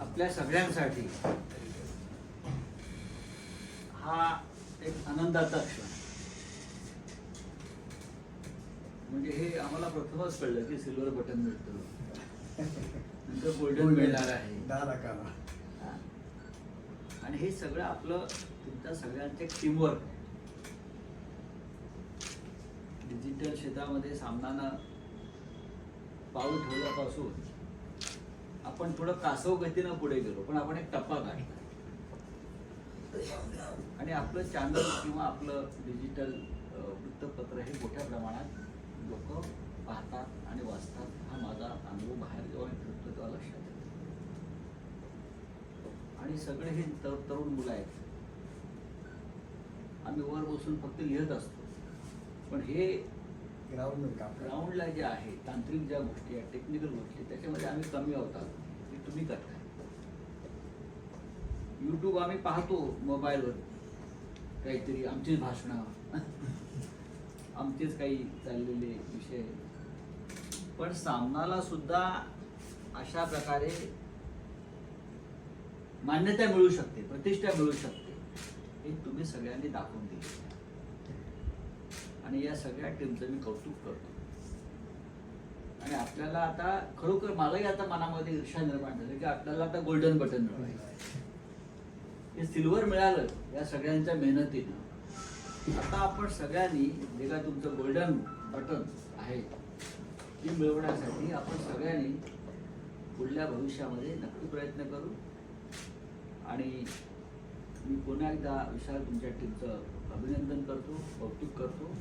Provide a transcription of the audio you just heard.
आपल्या सगळ्यांसाठी. हा एक आनंदाचा क्षण. म्हणजे हे आम्हाला प्रथमच कळलं की सिल्वर बटन मिळतं नंतर गोल्डन मिळणार आहे. आणि हे सगळं आपलं तुमच्या सगळ्यांचे टीमवर्क डिजिटल क्षेत्रामध्ये सामनानं पाऊल ठेवल्यापासून आपण थोडं कासव गतीनं पुढे गेलो पण आपण एक टप्पा काढला. आणि आपलं चॅनल किंवा आपलं डिजिटल वृत्तपत्र हे मोठ्या प्रमाणात लोक पाहतात आणि वाचतात हा माझा अनुभव बाहेर जेव्हा फिरतो तेव्हा लक्षात येतो. आणि सगळे हे तर- तरुण मुलं आहेत. आम्ही वर बसून फक्त लिहत असतो. पण हे ग्राउंड ग्राउंडला जे आहे तांत्रिक ज्या गोष्टी आहेत टेक्निकल गोष्टी त्याच्यामध्ये आम्ही कमी हे तुम्ही करताय. युट्यूब आम्ही पाहतो मोबाईलवर. काहीतरी आमचीच भाषणं. आमचेच काही चाललेले विषय. पण सामनाला सुद्धा अशा प्रकारे मान्यता मिळू शकते प्रतिष्ठा मिळू शकते हे तुम्ही सगळ्यांनी दाखवून दिले आणि या सगळ्या टीमचं मी कौतुक करतो. आणि आपल्याला आता खरोखर मलाही आता मनामध्ये ईर्षा निर्माण झाली की आपल्याला आता गोल्डन बटन मिळवायचं हे सिल्वर मिळालं या सगळ्यांच्या मेहनतीनं. आता आपण सगळ्यांनी जे काय तुमचं गोल्डन बटन आहे ते मिळवण्यासाठी आपण सगळ्यांनी पुढल्या भविष्यामध्ये नक्की प्रयत्न करू. आणि मी पुन्हा एकदा विशाल तुमच्या टीमचं अभिनंदन करतो कौतुक करतो.